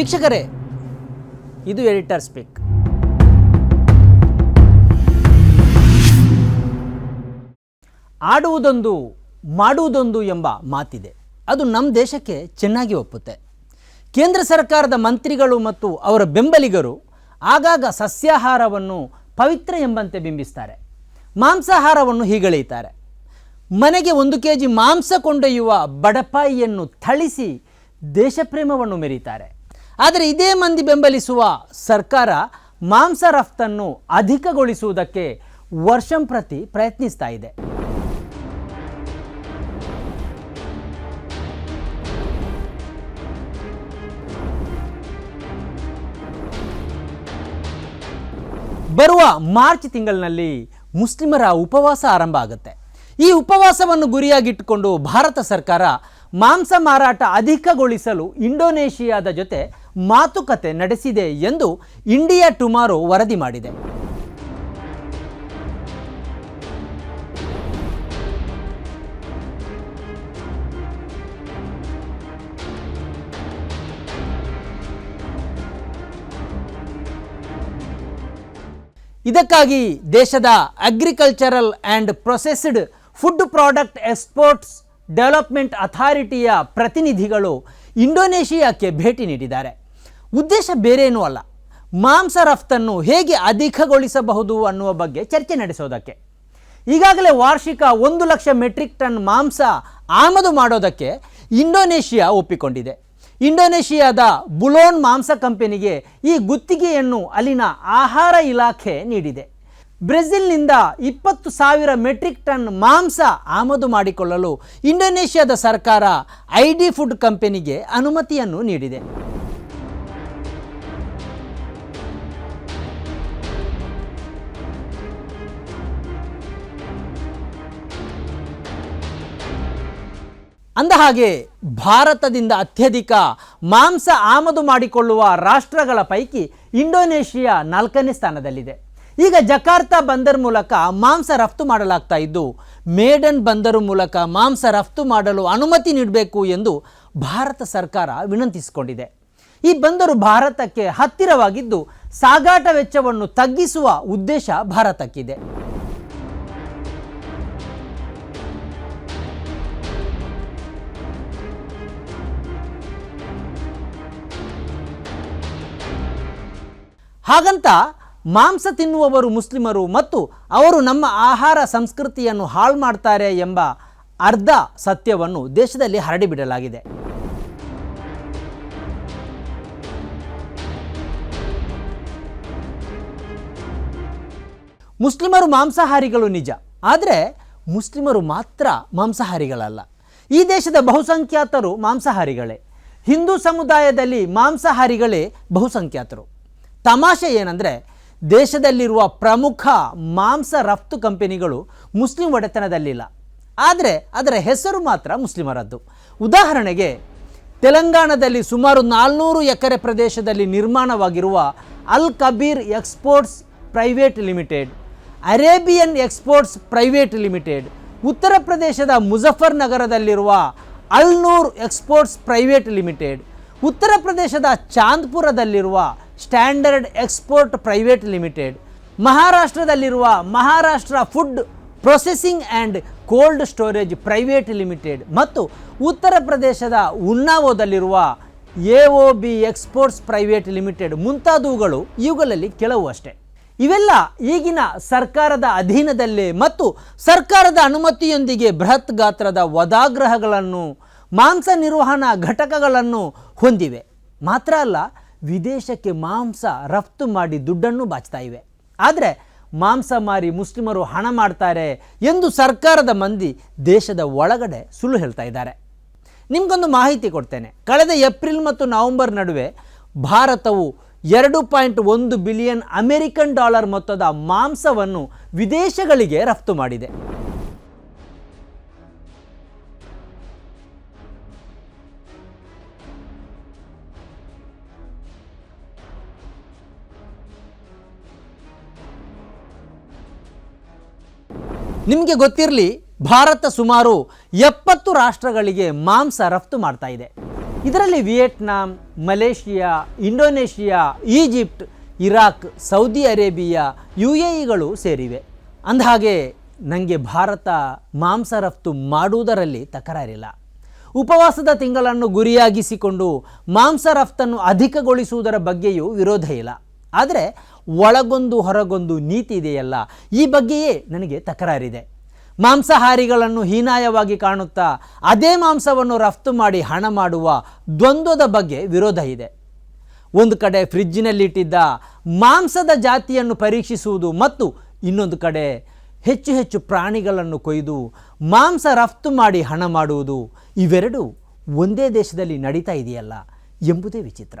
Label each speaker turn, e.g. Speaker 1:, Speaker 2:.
Speaker 1: ವೀಕ್ಷಕರೇ, ಇದು editor speak. ಆಡುವುದೊಂದು, ಮಾಡುವುದೊಂದು ಎಂಬ ಮಾತಿದೆ. ಅದು ನಮ್ಮ ದೇಶಕ್ಕೆ ಚೆನ್ನಾಗಿ ಒಪ್ಪುತ್ತೆ. ಕೇಂದ್ರ ಸರ್ಕಾರದ ಮಂತ್ರಿಗಳು ಮತ್ತು ಅವರ ಬೆಂಬಲಿಗರು ಆಗಾಗ ಸಸ್ಯಾಹಾರವನ್ನು ಪವಿತ್ರ ಎಂಬಂತೆ ಬಿಂಬಿಸ್ತಾರೆ. ಮಾಂಸಾಹಾರವನ್ನು ಹೀಗಳೆಯುತ್ತಾರೆ. ಮನೆಗೆ ಒಂದು ಕೆ ಜಿ ಮಾಂಸ ಕೊಂಡೊಯ್ಯುವ ಬಡಪಾಯಿಯನ್ನು ಥಳಿಸಿ ದೇಶಪ್ರೇಮವನ್ನು ಮೆರೀತಾರೆ. ಆದರೆ ಇದೇ ಮಂದಿ ಬೆಂಬಲಿಸುವ ಸರ್ಕಾರ ಮಾಂಸ ರಫ್ತನ್ನು ಅಧಿಕಗೊಳಿಸುವುದಕ್ಕೆ ವರ್ಷಂ ಪ್ರತಿ ಪ್ರಯತ್ನಿಸ್ತಾ ಇದೆ. ಬರುವ ಮಾರ್ಚ್ ತಿಂಗಳಿನಲ್ಲಿ ಮುಸ್ಲಿಮರ ಉಪವಾಸ ಆರಂಭ ಆಗುತ್ತೆ. ಈ ಉಪವಾಸವನ್ನು ಗುರಿಯಾಗಿಟ್ಟುಕೊಂಡು ಭಾರತ ಸರ್ಕಾರ ಮಾಂಸ ಮಾರಾಟ ಅಧಿಕಗೊಳಿಸಲು ಇಂಡೋನೇಷಿಯಾದ ಜೊತೆ ಮಾತುಕತೆ ನಡೆಸಿದೆ ಎಂದು ಇಂಡಿಯಾ ಟುಮಾರೋ ವರದಿ ಮಾಡಿದೆ. ಇದಕ್ಕಾಗಿ ದೇಶದ agricultural and processed food product exports development ಅಥಾರಿಟಿಯ ಪ್ರತಿನಿಧಿಗಳು ಇಂಡೋನೇಷಿಯಾಕ್ಕೆ ಭೇಟಿ ನೀಡಿದ್ದಾರೆ. ಉದ್ದೇಶ ಬೇರೇನೂ ಅಲ್ಲ. ಮಾಂಸ ರಫ್ತನ್ನು ಹೇಗೆ ಅಧಿಕಗೊಳಿಸಬಹುದು ಅನ್ನುವ ಬಗ್ಗೆ ಚರ್ಚೆ ನಡೆಸೋದಕ್ಕೆ. ಈಗಾಗಲೇ ವಾರ್ಷಿಕ ಒಂದು ಲಕ್ಷ ಮೆಟ್ರಿಕ್ ಟನ್ ಮಾಂಸ ಆಮದು ಮಾಡೋದಕ್ಕೆ ಇಂಡೋನೇಷಿಯಾ ಒಪ್ಪಿಕೊಂಡಿದೆ. ಇಂಡೋನೇಷಿಯಾದ ಬುಲೋನ್ ಮಾಂಸ ಕಂಪನಿಗೆ ಈ ಗುತ್ತಿಗೆಯನ್ನು ಅಲ್ಲಿನ ಆಹಾರ ಇಲಾಖೆ ನೀಡಿದೆ. ಬ್ರೆಜಿಲ್ನಿಂದ ಇಪ್ಪತ್ತು ಸಾವಿರ ಮೆಟ್ರಿಕ್ ಟನ್ ಮಾಂಸ ಆಮದು ಮಾಡಿಕೊಳ್ಳಲು ಇಂಡೋನೇಷ್ಯಾದ ಸರ್ಕಾರ ಐಡಿ ಫುಡ್ ಕಂಪನಿಗೆ ಅನುಮತಿಯನ್ನು ನೀಡಿದೆ. ಅಂದಹಾಗೆ ಭಾರತದಿಂದ ಅತ್ಯಧಿಕ ಮಾಂಸ ಆಮದು ಮಾಡಿಕೊಳ್ಳುವ ರಾಷ್ಟ್ರಗಳ ಪೈಕಿ ಇಂಡೋನೇಷಿಯಾ ನಾಲ್ಕನೇ ಸ್ಥಾನದಲ್ಲಿದೆ. ಈಗ ಜಕಾರ್ತಾ ಬಂದರ್ ಮೂಲಕ ಮಾಂಸ ರಫ್ತು ಮಾಡಲಾಗ್ತಾ ಇದ್ದು, ಮೇಡನ್ ಬಂದರು ಮೂಲಕ ಮಾಂಸ ರಫ್ತು ಮಾಡಲು ಅನುಮತಿ ನೀಡಬೇಕು ಎಂದು ಭಾರತ ಸರ್ಕಾರ ವಿನಂತಿಸಿಕೊಂಡಿದೆ. ಈ ಬಂದರು ಭಾರತಕ್ಕೆ ಹತ್ತಿರವಾಗಿದ್ದು, ಸಾಗಾಟ ವೆಚ್ಚವನ್ನು ತಗ್ಗಿಸುವ ಉದ್ದೇಶ ಭಾರತಕ್ಕಿದೆ. ಹಾಗಂತ ಮಾಂಸ ತಿನ್ನುವವರು ಮುಸ್ಲಿಮರು ಮತ್ತು ಅವರು ನಮ್ಮ ಆಹಾರ ಸಂಸ್ಕೃತಿಯನ್ನು ಹಾಳು ಮಾಡ್ತಾರೆ ಎಂಬ ಅರ್ಧ ಸತ್ಯವನ್ನು ದೇಶದಲ್ಲಿ ಹರಡಿಬಿಡಲಾಗಿದೆ ಮುಸ್ಲಿಮರು ಮಾಂಸಾಹಾರಿಗಳು ನಿಜ, ಆದರೆ ಮುಸ್ಲಿಮರು ಮಾತ್ರ ಮಾಂಸಾಹಾರಿಗಳಲ್ಲ. ಈ ದೇಶದ ಬಹುಸಂಖ್ಯಾತರು ಮಾಂಸಾಹಾರಿಗಳೇ. ಹಿಂದೂ ಸಮುದಾಯದಲ್ಲಿ ಮಾಂಸಾಹಾರಿಗಳೇ ಬಹುಸಂಖ್ಯಾತರು. ತಮಾಷೆ ಏನಂದರೆ ದೇಶದಲ್ಲಿರುವ ಪ್ರಮುಖ ಮಾಂಸ ರಫ್ತು ಕಂಪನಿಗಳು ಮುಸ್ಲಿಂ ಒಡೆತನದಲ್ಲಿಲ್ಲ. ಆದರೆ ಅದರ ಹೆಸರು ಮಾತ್ರ ಮುಸ್ಲಿಮರದ್ದು. ಉದಾಹರಣೆಗೆ, ತೆಲಂಗಾಣದಲ್ಲಿ ಸುಮಾರು ನಾಲ್ನೂರು ಎಕರೆ ಪ್ರದೇಶದಲ್ಲಿ ನಿರ್ಮಾಣವಾಗಿರುವ Al Kabir exports private limited, Arabian exports private limited, ಉತ್ತರ ಪ್ರದೇಶದ ಮುಜಫರ್ ನಗರದಲ್ಲಿರುವ ಅಲ್ನೂರ್ ಎಕ್ಸ್ಪೋರ್ಟ್ಸ್ ಪ್ರೈವೇಟ್ ಲಿಮಿಟೆಡ್, ಉತ್ತರ ಪ್ರದೇಶದ ಚಾಂದ್ಪುರದಲ್ಲಿರುವ standard export private limited ಮಹಾರಾಷ್ಟ್ರದಲ್ಲಿರುವ Maharashtra food processing and cold storage private limited ಮತ್ತು ಉತ್ತರ ಪ್ರದೇಶದ ಉನ್ನಾವೋದಲ್ಲಿರುವ A O B exports private limited ಮುಂತಾದವುಗಳು ಇವುಗಳಲ್ಲಿ ಕೆಲವು ಅಷ್ಟೇ. ಇವೆಲ್ಲ ಈಗಿನ ಸರ್ಕಾರದ ಅಧೀನದಲ್ಲೇ ಮತ್ತು ಸರ್ಕಾರದ ಅನುಮತಿಯೊಂದಿಗೆ ಬೃಹತ್ ಗಾತ್ರದ ವದಾಗ್ರಹಗಳನ್ನು ಮಾಂಸ ನಿರ್ವಹಣಾ ಘಟಕಗಳನ್ನು ಹೊಂದಿವೆ. ಮಾತ್ರ ಅಲ್ಲ ವಿದೇಶಕ್ಕೆ ಮಾಂಸ ರಫ್ತು ಮಾಡಿ ದುಡ್ಡನ್ನು ಬಾಚ್ತಾ ಇವೆ. ಆದರೆ ಮಾಂಸ ಮಾರಿ ಮುಸ್ಲಿಮರು ಹಣ ಮಾಡ್ತಾರೆ ಎಂದು ಸರ್ಕಾರದ ಮಂದಿ ದೇಶದ ಒಳಗಡೆ ಸುಳ್ಳು ಹೇಳ್ತಾ ಇದ್ದಾರೆ. ನಿಮಗೊಂದು ಮಾಹಿತಿ ಕೊಡ್ತೇನೆ. ಕಳೆದ ಏಪ್ರಿಲ್ ಮತ್ತು ನವೆಂಬರ್ ನಡುವೆ ಭಾರತವು ಎರಡು ಪಾಯಿಂಟ್ ಒಂದು ಬಿಲಿಯನ್ ಅಮೆರಿಕನ್ ಡಾಲರ್ ಮೊತ್ತದ ಮಾಂಸವನ್ನು ವಿದೇಶಗಳಿಗೆ ರಫ್ತು ಮಾಡಿದೆ. ನಿಮಗೆ ಗೊತ್ತಿರಲಿ, ಭಾರತ ಸುಮಾರು ಎಪ್ಪತ್ತು ರಾಷ್ಟ್ರಗಳಿಗೆ ಮಾಂಸ ರಫ್ತು ಮಾಡ್ತಾ ಇದೆ. ಇದರಲ್ಲಿ Vietnam, Malaysia, Indonesia, Egypt, Iraq, Saudi Arabia U A ಇಗಳು ಸೇರಿವೆ. ಅಂದಹಾಗೆ ನನಗೆ ಭಾರತ ಮಾಂಸ ರಫ್ತು ಮಾಡುವುದರಲ್ಲಿ ತಕರಾರಿಲ್ಲ. ಉಪವಾಸದ ತಿಂಗಳನ್ನು ಗುರಿಯಾಗಿಸಿಕೊಂಡು ಮಾಂಸ ರಫ್ತನ್ನು ಅಧಿಕಗೊಳಿಸುವುದರ ಬಗ್ಗೆಯೂ ವಿರೋಧ ಇಲ್ಲ. ಆದರೆ ಒಳಗೊಂದು ಹೊರಗೊಂದು ನೀತಿ ಇದೆಯಲ್ಲ, ಈ ಬಗ್ಗೆಯೇ ನನಗೆ ತಕರಾರಿದೆ. ಮಾಂಸಾಹಾರಿಗಳನ್ನು ಹೀನಾಯವಾಗಿ ಕಾಣುತ್ತಾ ಅದೇ ಮಾಂಸವನ್ನು ರಫ್ತು ಮಾಡಿ ಹಣ ಮಾಡುವ ದ್ವಂದ್ವದ ಬಗ್ಗೆ ವಿರೋಧ ಇದೆ. ಒಂದು ಕಡೆ ಫ್ರಿಜ್ಜಿನಲ್ಲಿಟ್ಟಿದ್ದ ಮಾಂಸದ ಜಾತಿಯನ್ನು ಪರೀಕ್ಷಿಸುವುದು ಮತ್ತು ಇನ್ನೊಂದು ಕಡೆ ಹೆಚ್ಚು ಹೆಚ್ಚು ಪ್ರಾಣಿಗಳನ್ನು ಕೊಯ್ದು ಮಾಂಸ ರಫ್ತು ಮಾಡಿ ಹಣ ಮಾಡುವುದು ಇವೆರಡು ಒಂದೇ ದೇಶದಲ್ಲಿ ನಡೀತಾ ಇದೆಯಲ್ಲ ಎಂಬುದೇ ವಿಚಿತ್ರ.